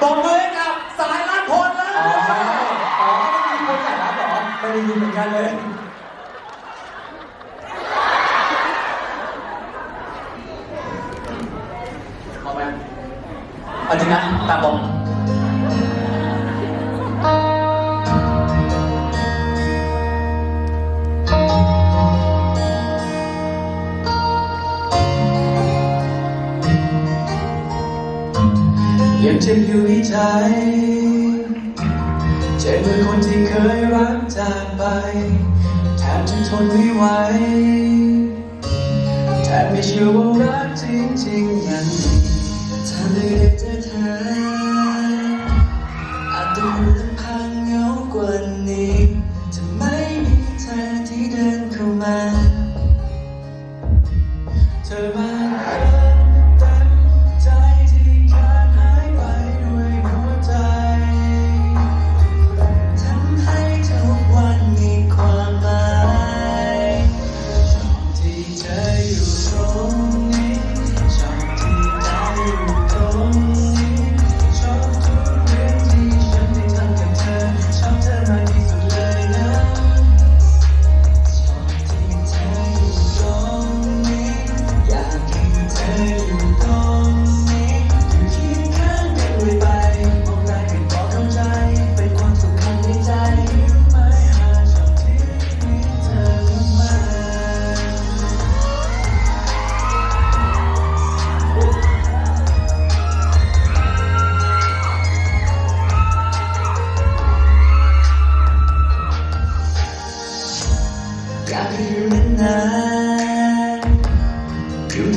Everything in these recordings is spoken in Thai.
ปรบมือให้กับสายลัดพลเลยอ๋ออ๋อไม่มีคนแต่รับเหรอไม่ได้ยินเหมือนกันเลย พอไหมเอาจริงนะตามผม ยังเจ็บอยู่ในใจเจ็บเมื่อคนที่เคยรักจากไป แทบจะทนไม่ไหวแทบไม่เชื่อว่ารักจริงๆอย่างนี้ถ้าไม่ได้เจอเธออาจจะลำพังเหงากว่านี้จะไม่มีเธอที่เดินเข้ามา เธอมา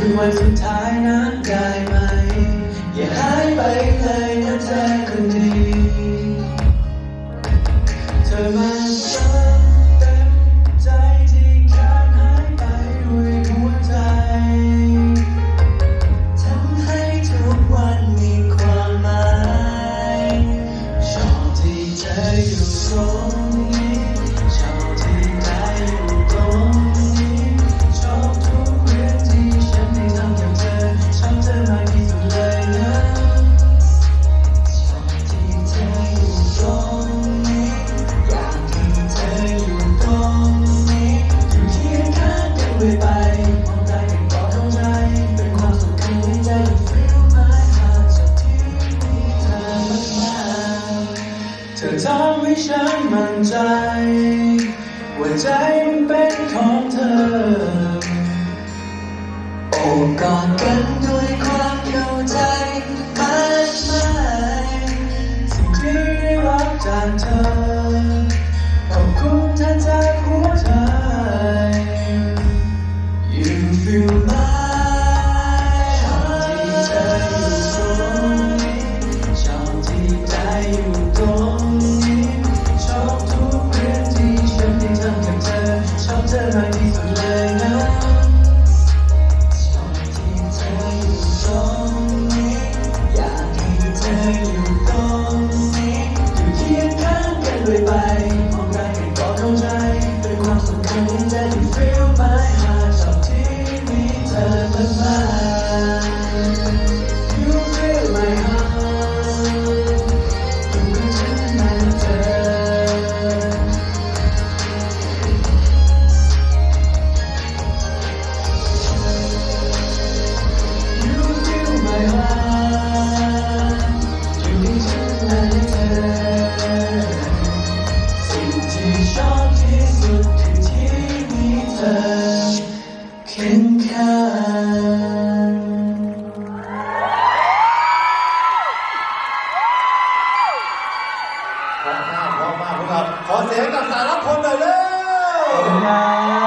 ๆอวันสุดท้ายนั้นได้ไหม อย่าหายไปเลยนะเธอคนดี เธอมาเติม ให้ฉันมั่นใจว่าใจมันเป็นของเธอโอบกอดกันด้วย ด้วยไปมองได้กันก็เข้าใจเป็นความสุขข้างในใจ You feel my heart ชอบที่มีเธอมากๆ พร้อมมากพร้อมมากพวกเราขอเสียงกับสารพลหน่อยเร็ว